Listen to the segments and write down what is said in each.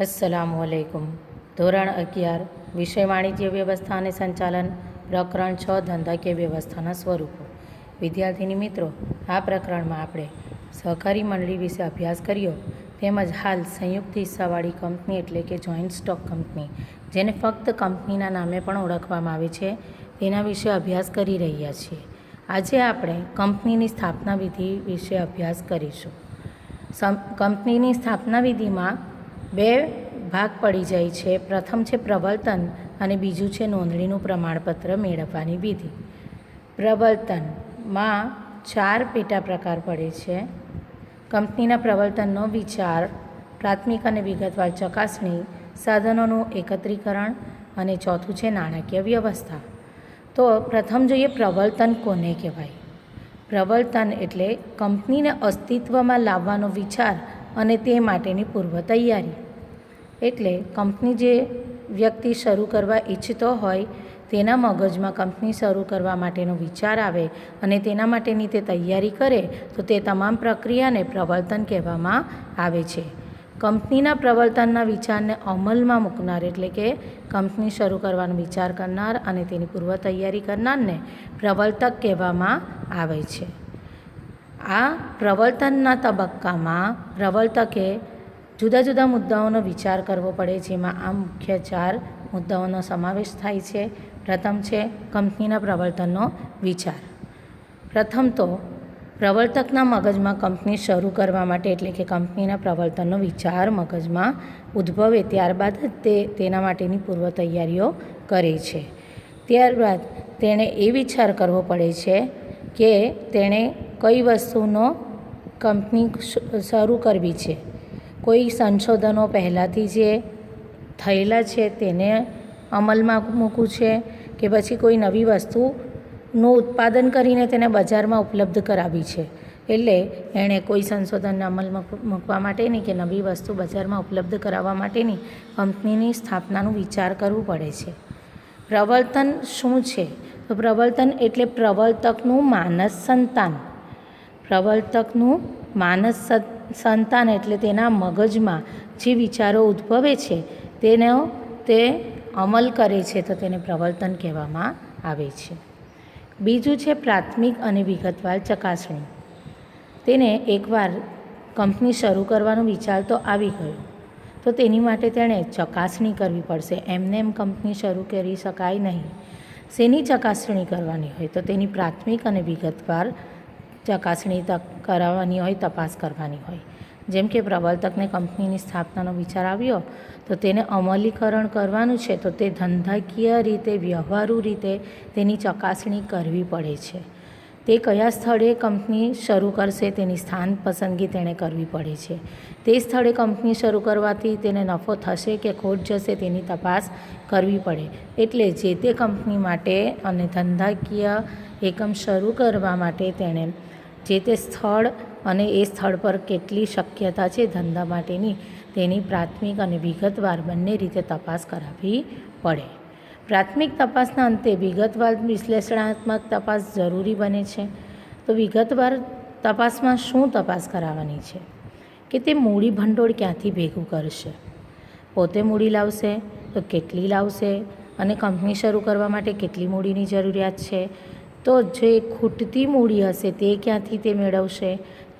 અસલામુ વાલેકુમ ધોરણ અગિયાર, વિષય વાણિજ્ય વ્યવસ્થા અને સંચાલન, પ્રકરણ છ ધંધાકીય વ્યવસ્થાના સ્વરૂપો. વિદ્યાર્થીની મિત્રો, આ પ્રકરણમાં આપણે સહકારી મંડળી વિશે અભ્યાસ કર્યો, તેમજ હાલ સંયુક્ત હિસ્સાવાળી કંપની એટલે કે જોઈન્ટ સ્ટોક કંપની, જેને ફક્ત કંપનીના નામે પણ ઓળખવામાં આવે છે, તેના વિશે અભ્યાસ કરી રહ્યા છીએ. આજે આપણે કંપનીની સ્થાપના વિધિ વિશે અભ્યાસ કરીશું. કંપનીની સ્થાપના વિધિમાં બે ભાગ પડી જાય છે. પ્રથમ છે પ્રવર્તન અને બીજું છે નોંધણીનું પ્રમાણપત્ર મેળવવાની વિધિ. પ્રવર્તનમાં ચાર પેટા પ્રકાર પડે છે. કંપનીના પ્રવર્તનનો વિચાર, પ્રાથમિક અને વિગતવાર ચકાસણી, સાધનોનું એકત્રીકરણ અને ચોથું છે નાણાકીય વ્યવસ્થા. તો પ્રથમ જોઈએ પ્રવર્તન કોને કહેવાય? પ્રવર્તન એટલે કંપનીને અસ્તિત્વમાં લાવવાનો વિચાર અને તે માટેની પૂર્વ તૈયારી એટલે કંપની જે વ્યક્તિ શરૂ કરવા ઈચ્છતો હોય, તેના મગજમાં કંપની શરૂ કરવા માટેનો વિચાર આવે અને તેના માટેની તે તૈયારી કરે, તો તે તમામ પ્રક્રિયાને પ્રવર્તન કહેવામાં આવે છે. કંપનીના પ્રવર્તનના વિચારને અમલમાં મૂકનાર એટલે કે કંપની શરૂ કરવાનો વિચાર કરનાર અને તેની પૂર્વ તૈયારી કરનારને પ્રવર્તક કહેવામાં આવે છે. આ પ્રવર્તનના તબક્કામાં પ્રવર્તકે જુદા જુદા મુદ્દાઓનો વિચાર કરવો પડે, જેમાં આ મુખ્ય ચાર મુદ્દાઓનો સમાવેશ થાય છે. પ્રથમ છે કંપનીના પ્રવર્તનનો વિચાર. પ્રથમ તો, પ્રવર્તકના મગજમાં કંપની શરૂ કરવા માટે, એટલે કે કંપનીના પ્રવર્તનનો વિચાર મગજમાં ઉદ્ભવે ત્યારબાદ જ તે તેના માટેની પૂર્વ તૈયારીઓ કરે છે. ત્યારબાદ તેણે એ વિચાર કરવો પડે છે કે તેણે કઈ વસ્તુનો કંપની શરૂ કરવી છે. કોઈ સંશોધનો પહેલાંથી જે થયેલા છે તેને અમલમાં મૂકવું છે કે પછી કોઈ નવી વસ્તુનું ઉત્પાદન કરીને તેને બજારમાં ઉપલબ્ધ કરાવી છે. એટલે એણે કોઈ સંશોધનને અમલમાં મૂકવા માટેની કે નવી વસ્તુ બજારમાં ઉપલબ્ધ કરાવવા માટેની કંપનીની સ્થાપનાનું વિચાર કરવું પડે છે. પ્રવર્તન શું છે? તો પ્રવર્તન એટલે પ્રવર્તકનું માનસ સંતાન પ્રવર્તકનું માનસ સંતાન એટલે તેના મગજમાં જે વિચારો ઉદ્ભવે છે, તેનો તે અમલ કરે છે તો તેને પ્રવર્તન કહેવામાં આવે છે. બીજું છે પ્રાથમિક અને વિગતવાર ચકાસણી. તેને એકવાર કંપની શરૂ કરવાનો વિચાર તો આવી ગયો. તો તેની માટે તેણે ચકાસણી કરવી પડશે. એમને એમ કંપની શરૂ કરી શકાય નહીં. શેની ચકાસણી કરવાની હોય? તો તેની પ્રાથમિક અને વિગતવાર ચકાસણી કરાવવાની હોય, તપાસ કરવાની હોય. જેમ કે પ્રવર્તકને કંપનીની સ્થાપનાનો વિચાર આવ્યો, તો તેને અમલીકરણ કરવાનું છે, તો તે ધંધાકીય રીતે, વ્યવહારુ રીતે તેની ચકાસણી કરવી પડે છે. તે કયા સ્થળે કંપની શરૂ કરશે, તેની સ્થાન પસંદગી તેણે કરવી પડે છે. તે સ્થળે કંપની શરૂ કરવાથી તેને નફો થશે કે ખોટ જશે, તેની તપાસ કરવી પડે. એટલે જે તે કંપની માટે અને ધંધાકીય એકમ શરૂ કરવા માટે તેણે જે તે સ્થળ અને એ સ્થળ પર કેટલી શક્યતા છે ધંધા માટેની તેની પ્રાથમિક અને વિગતવાર બંને રીતે તપાસ કરાવવી પડે. પ્રાથમિક તપાસના અંતે વિગતવાર વિશ્લેષણાત્મક તપાસ જરૂરી બને છે. તો વિગતવાર તપાસમાં શું તપાસ કરાવવાની છે? કે તે મૂડી ભંડોળ ક્યાંથી ભેગું કરશે? પોતે મૂડી લાવશે? તો કેટલી લાવશે? અને કંપની શરૂ કરવા માટે કેટલી મૂડીની જરૂરિયાત છે? તો જે ખૂટતી મૂડી હશે તે ક્યાંથી તે મેળવશે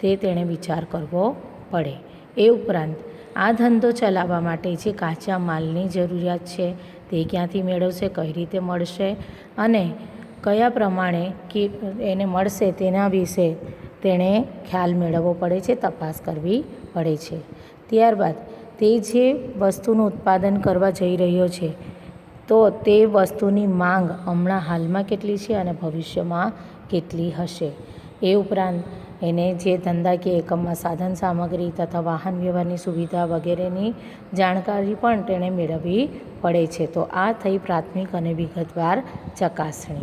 તે તેણે વિચાર કરવો પડે. એ ઉપરાંત, આ ધંધો ચલાવવા માટે જે કાચા માલની જરૂરિયાત છે તે ક્યાંથી મેળવશે, કઈ રીતે મળશે અને કયા પ્રમાણે કે એને મળશે તેના વિશે તેણે ખ્યાલ મેળવવો પડે છે, તપાસ કરવી પડે છે. ત્યારબાદ, તે જે વસ્તુનું ઉત્પાદન કરવા જઈ રહ્યો છે તો તે વસ્તુની માંગ હમણાં હાલમાં કેટલી છે અને ભવિષ્યમાં કેટલી હશે? એ ઉપરાંત એને જે ધંધાકીય એકમમાં સાધન સામગ્રી તથા વાહન વ્યવહારની સુવિધા વગેરેની જાણકારી પણ તેણે મેળવવી પડે છે. તો આ થઈ પ્રાથમિક અને વિગતવાર ચકાસણી.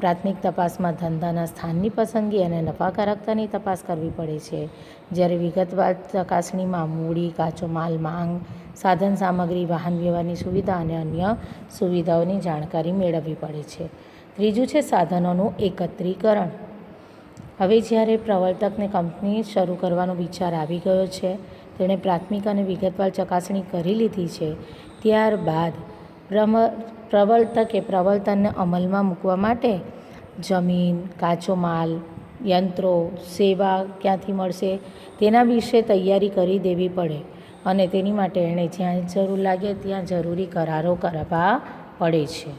પ્રાથમિક તપાસમાં ધંધાના સ્થાનની પસંદગી અને નફાકારકતાની તપાસ કરવી પડે છે. જ્યારે વિગતવાર ચકાસણીમાં મૂડી, કાચો માલ, માંગ સાધન સામગ્રી, વાહન વ્યવહારની સુવિધા અને અન્ય સુવિધાઓની જાણકારી મેળવવી પડે છે. ત્રીજું છે સાધનોનું એકત્રીકરણ. હવે જ્યારે પ્રવર્તકને કંપની શરૂ કરવાનો વિચાર આવી ગયો છે, તેણે પ્રાથમિક અને વિગતવાર ચકાસણી કરી લીધી છે, ત્યારબાદ પ્રમ, પ્રવર્તકે પ્રવર્તનને અમલમાં મૂકવા માટે જમીન, કાચો માલ, યંત્રો, સેવા ક્યાંથી મળશે તેના વિશે તૈયારી કરી દેવી પડે. અને તેની માટે એણે જ્યાં જરૂર લાગે ત્યાં જરૂરી કરારો કરવા પડે છે.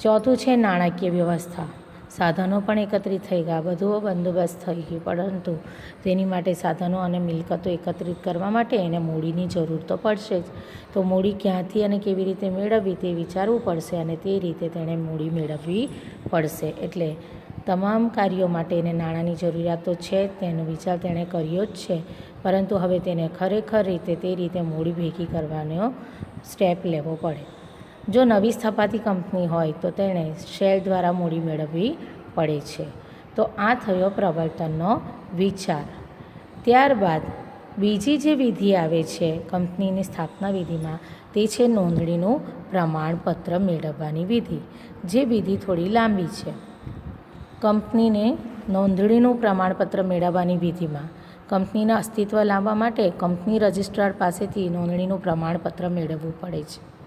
ચોથું છે નાણાકીય વ્યવસ્થા. સાધનો પણ એકત્રિત થઈ ગયા. બધું બંદોબસ્ત થઈ ગયું પરંતુ તેની માટે સાધનો અને મિલકતો એકત્રિત કરવા માટે એને મૂડીની જરૂર તો પડશે જ. તો મૂડી ક્યાંથી અને કેવી રીતે મેળવવી તે વિચારવું પડશે અને તે રીતે તેણે મૂડી મેળવવી પડશે. એટલે તમામ કાર્યો માટે એને નાણાંની જરૂરિયાત તો છે જ, તેનો વિચાર તેણે કર્યો જ છે. પરંતુ હવે તેને ખરેખર રીતે તે રીતે મૂડી ભેગી કરવાનો સ્ટેપ લેવો પડે. જો નવી સ્થપાતી કંપની હોય તો તેણે શેર દ્વારા મૂડી મેળવવી પડે છે. તો આ થયો પ્રવર્તનનો વિચાર. ત્યારબાદ બીજી જે વિધિ આવે છે કંપનીની સ્થાપના વિધિમાં, તે છે નોંધણીનું પ્રમાણપત્ર મેળવવાની વિધિ. જે વિધિ થોડી લાંબી છે. કંપનીને નોંધણીનું પ્રમાણપત્ર મેળવવાની વિધિમાં કંપનીના અસ્તિત્વ લાવવા માટે કંપની રજિસ્ટ્રાર પાસેથી નોંધણીનું પ્રમાણપત્ર મેળવવું પડે છે.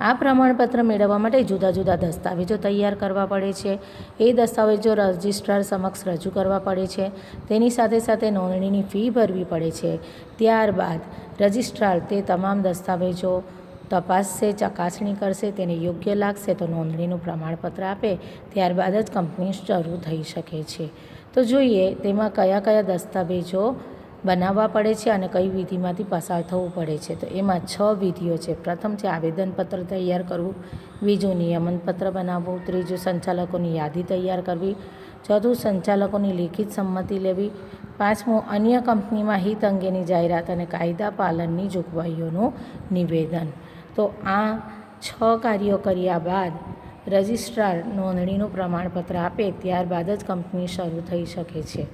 આ પ્રમાણપત્ર મેળવવા માટે જુદા જુદા દસ્તાવેજો તૈયાર કરવા પડે છે. એ દસ્તાવેજો રજિસ્ટ્રાર સમક્ષ રજૂ કરવા પડે છે. તેની સાથે સાથે નોંધણીની ફી ભરવી પડે છે. ત્યારબાદ રજિસ્ટ્રાર તે તમામ દસ્તાવેજો તપાસશે, ચકાસણી કરશે, તેને યોગ્ય લાગશે તો નોંધણીનું પ્રમાણપત્ર આપે, ત્યારબાદ જ કંપની શરૂ થઈ શકે છે. તો જોઈએ તેમાં કયા કયા દસ્તાવેજો બનાવવા પડે છે અને કઈ વિધિમાંથી પસાર થવું પડે છે. તો એમાં છ વિધિઓ છે. પ્રથમ છે આવેદનપત્ર તૈયાર કરવું, બીજું નિયમનપત્ર બનાવવું, ત્રીજું સંચાલકોની યાદી તૈયાર કરવી, ચોથું સંચાલકોની લેખિત સંમતિ લેવી, પાંચમું અન્ય કંપનીમાં હિત અંગેની જાહેરાત અને કાયદા પાલનની જોગવાઈઓનું નિવેદન. તો આ છ કાર્યો કર્યા બાદ રજિસ્ટ્રાર નોંધણીનું પ્રમાણપત્ર આપે ત્યારબાદ જ કંપની શરૂ થઈ શકે છે.